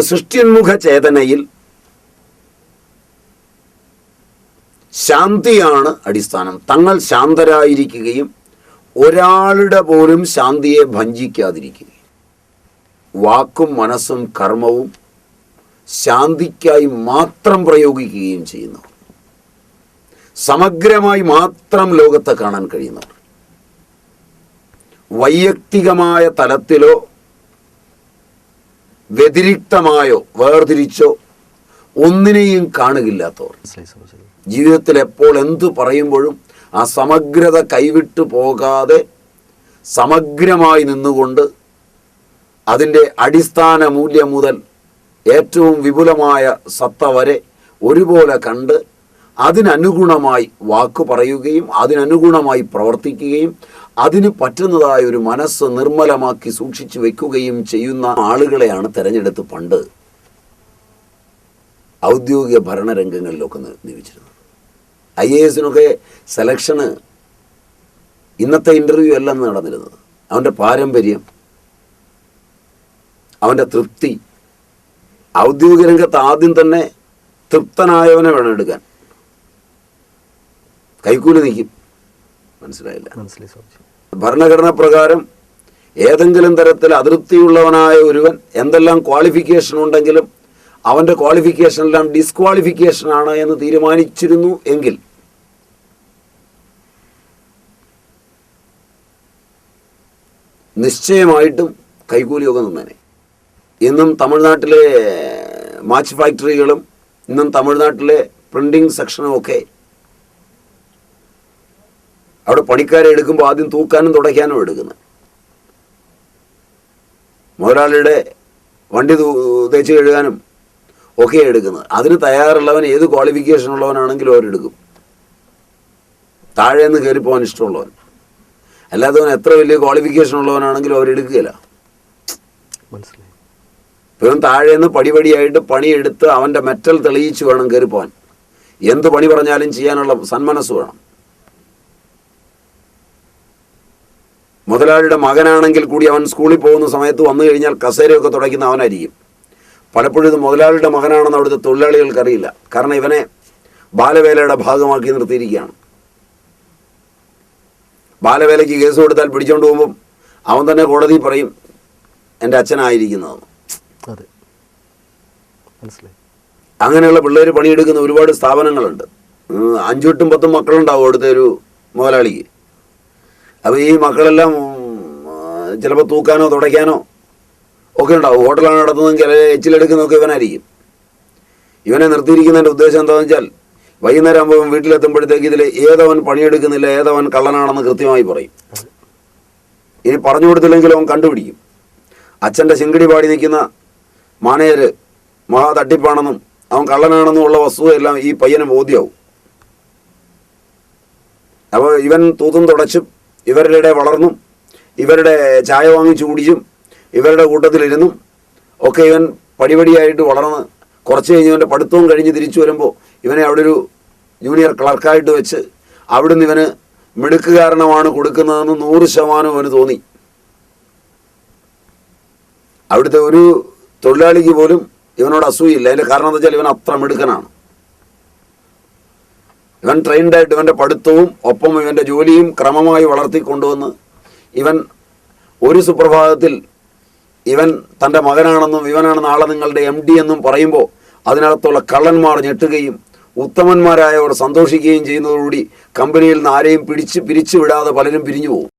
സൃഷ്ടിന്മുഖ ചേതനയിൽ ശാന്തിയാണ് അടിസ്ഥാനം. തങ്ങൾ ശാന്തരായിരിക്കുകയും ഒരാളുടെ പോലും ശാന്തിയെ ഭഞ്ചിക്കാതിരിക്കുകയും വാക്കും മനസ്സും കർമ്മവും ശാന്തിക്കായി മാത്രം പ്രയോഗിക്കുകയും ചെയ്യുന്നവർ. സമഗ്രമായി മാത്രം ലോകത്തെ കാണാൻ കഴിയുന്നവർ. വൈയക്തികമായ തലത്തിലോ വ്യതിരിക്തമായോ വേർതിരിച്ചോ ഒന്നിനെയും കാണുകില്ലാത്തവർ മനസ്സിലായി ജീവിതത്തിൽ എപ്പോൾ എന്തു പറയുമ്പോഴും ആ സമഗ്രത കൈവിട്ടു പോകാതെ സമഗ്രമായി നിന്നുകൊണ്ട് അതിന്റെ അടിസ്ഥാന മൂല്യം മുതൽ ഏറ്റവും വിപുലമായ സത്ത വരെ ഒരുപോലെ കണ്ട് അതിനനുഗുണമായി വാക്ക് പറയുകയും അതിനനുഗുണമായി പ്രവർത്തിക്കുകയും അതിന് പറ്റുന്നതായ ഒരു മനസ്സ് നിർമ്മലമാക്കി സൂക്ഷിച്ചു വെക്കുകയും ചെയ്യുന്ന ആളുകളെയാണ് തെരഞ്ഞെടുത്ത് പണ്ട് ഔദ്യോഗിക ഭരണരംഗങ്ങളിലൊക്കെ നിയമിച്ചിരുന്നത്. ഐ എ എസിനൊക്കെ സെലക്ഷന് ഇന്നത്തെ ഇന്റർവ്യൂ അല്ല നടന്നിരുന്നത്. അവന്റെ പാരമ്പര്യം അവന്റെ തൃപ്തി ഔദ്യോഗിക രംഗത്ത് ആദ്യം തന്നെ തൃപ്തനായവനെ വേണം എടുക്കാൻ. കൈക്കൂലി നിൽക്കും മനസ്സിലായില്ല. ഭരണഘടന പ്രകാരം ഏതെങ്കിലും തരത്തിൽ അതൃപ്തിയുള്ളവനായ ഒരുവൻ എന്തെല്ലാം ക്വാളിഫിക്കേഷൻ ഉണ്ടെങ്കിലും അവന്റെ ക്വാളിഫിക്കേഷനെല്ലാം ഡിസ്ക്വാളിഫിക്കേഷൻ ആണ് എന്ന് തീരുമാനിച്ചിരുന്നു എങ്കിൽ നിശ്ചയമായിട്ടും കൈക്കൂലിയൊക്കെ നിന്നേനെ. ഇന്നും തമിഴ്നാട്ടിലെ മാച്ച് ഫാക്ടറികളും ഇന്നും തമിഴ്നാട്ടിലെ പ്രിന്റിംഗ് സെക്ഷനും ഒക്കെ അവിടെ പണിക്കാരെ എടുക്കുമ്പോൾ ആദ്യം തൂക്കാനും തുടയ്ക്കാനും എടുക്കുന്നത് മുതലാളിയുടെ വണ്ടി തേച്ച് കഴുകാനും ഒക്കെ എടുക്കുന്നത്. അതിന് തയ്യാറുള്ളവൻ ഏത് ക്വാളിഫിക്കേഷൻ ഉള്ളവനാണെങ്കിലും അവരെടുക്കും. താഴെ നിന്ന് കയറി പോകാൻ ഇഷ്ടമുള്ളവൻ അല്ലാത്തവൻ എത്ര വലിയ ക്വാളിഫിക്കേഷൻ ഉള്ളവനാണെങ്കിലും അവരെടുക്കുകയില്ല. മനസ്സിലായി. ഇപ്പം താഴെ നിന്ന് പടിപടിയായിട്ട് പണിയെടുത്ത് അവന്റെ മെറ്റൽ തെളിയിച്ച് വേണം കയറിപ്പോവാൻ എന്ത് പണി പറഞ്ഞാലും ചെയ്യാനുള്ള സന്മനസ് വേണം. മുതലാളിയുടെ മകനാണെങ്കിൽ കൂടി അവൻ സ്കൂളിൽ പോകുന്ന സമയത്ത് വന്നു കഴിഞ്ഞാൽ കസേരയൊക്കെ തുടയ്ക്കുന്ന അവനായിരിക്കും. പലപ്പോഴും ഇത് മുതലാളിയുടെ മകനാണെന്ന് അവിടുത്തെ തൊഴിലാളികൾക്കറിയില്ല. കാരണം ഇവനെ ബാലവേലയുടെ ഭാഗമാക്കി നിർത്തിയിരിക്കുകയാണ്. ബാലവേലയ്ക്ക് കേസ് കൊടുത്താൽ പിടിച്ചോണ്ട് പോകുമ്പം അവൻ തന്നെ കോടതി പറയും എന്റെ അച്ഛനായിരിക്കുന്നതെന്ന് അതെ. മനസ്സിലായി. അങ്ങനെയുള്ള പിള്ളേർ പണിയെടുക്കുന്ന ഒരുപാട് സ്ഥാപനങ്ങളുണ്ട്. അഞ്ചു അഞ്ചും എട്ടും പത്തും മക്കളുണ്ടാവും അവിടുത്തെ ഒരു മുതലാളിക്ക്. അപ്പോൾ ഈ മക്കളെല്ലാം ചിലപ്പോൾ തൂക്കാനോ തുടയ്ക്കാനോ ഒക്കെ ഉണ്ടാവും. ഹോട്ടലാണ് നടത്തുന്നതെങ്കിൽ അല്ലെങ്കിൽ എച്ചിലെടുക്കുന്നതൊക്കെ ഇവനായിരിക്കും. ഇവനെ നിർത്തിയിരിക്കുന്നതിന്റെ ഉദ്ദേശം എന്താണെന്ന് വെച്ചാൽ വൈകുന്നേരം ആകുമ്പോൾ വീട്ടിലെത്തുമ്പോഴത്തേക്ക് ഇതിൽ ഏതവൻ പണിയെടുക്കുന്നില്ല ഏതവൻ കള്ളനാണെന്ന് കൃത്യമായി പറയും. ഇനി പറഞ്ഞു കൊടുത്തില്ലെങ്കിൽ അവൻ കണ്ടുപിടിക്കും. അച്ഛന്റെ ശിങ്കിടി പാടി നിൽക്കുന്ന മാനേജർ മഹാ തട്ടിപ്പാണെന്നും അവൻ കള്ളനാണെന്നും ഉള്ള വസ്തുതയെല്ലാം ഈ പയ്യന് ബോധ്യമാവും അപ്പോൾ ഇവൻ തൂത്തും തുടച്ചും ഇവരുടെ വളർന്നും ഇവരുടെ ചായ വാങ്ങിച്ചു കുടിച്ചും ഇവരുടെ കൂട്ടത്തിലിരുന്നും ഒക്കെ ഇവൻ പടിപടിയായിട്ട് വളർന്ന് കുറച്ച് കഴിഞ്ഞ് ഇവന്റെ പഠിത്തവും കഴിഞ്ഞ് തിരിച്ചു വരുമ്പോൾ ഇവനെ അവിടെ ഒരു ജൂനിയർ ക്ലർക്കായിട്ട് വെച്ച് അവിടുന്ന് ഇവന് മിടുക്ക് കാരണമാണ് കൊടുക്കുന്നതെന്ന് നൂറ് ശതമാനം അവന് തോന്നി. അവിടുത്തെ ഒരു തൊഴിലാളിക്ക് പോലും ഇവനോട് അസൂയില്ല അതിന്റെ കാരണം എന്താ വെച്ചാൽ ഇവൻ അത്ര മിടുക്കനാണ്. ഇവൻ ട്രെയിൻഡായിട്ട് ഇവന്റെ പഠിത്തവും ഒപ്പം ഇവന്റെ ജോലിയും ക്രമമായി വളർത്തിക്കൊണ്ടുവന്ന് ഇവൻ ഒരു സുപ്രഭാതത്തിൽ ഇവൻ തന്റെ മകനാണെന്നും ഇവനാണ് നാളെ നിങ്ങളുടെ എം ഡി എന്നും പറയുമ്പോൾ അതിനകത്തുള്ള കള്ളന്മാർ ഞെട്ടുകയും ഉത്തമന്മാരായവർ സന്തോഷിക്കുകയും ചെയ്യുന്നതോടുകൂടി കമ്പനിയിൽ നിന്ന് ആരെയും പിടിച്ച് പിരിച്ചു വിടാതെ പലരും പിരിഞ്ഞു പോകും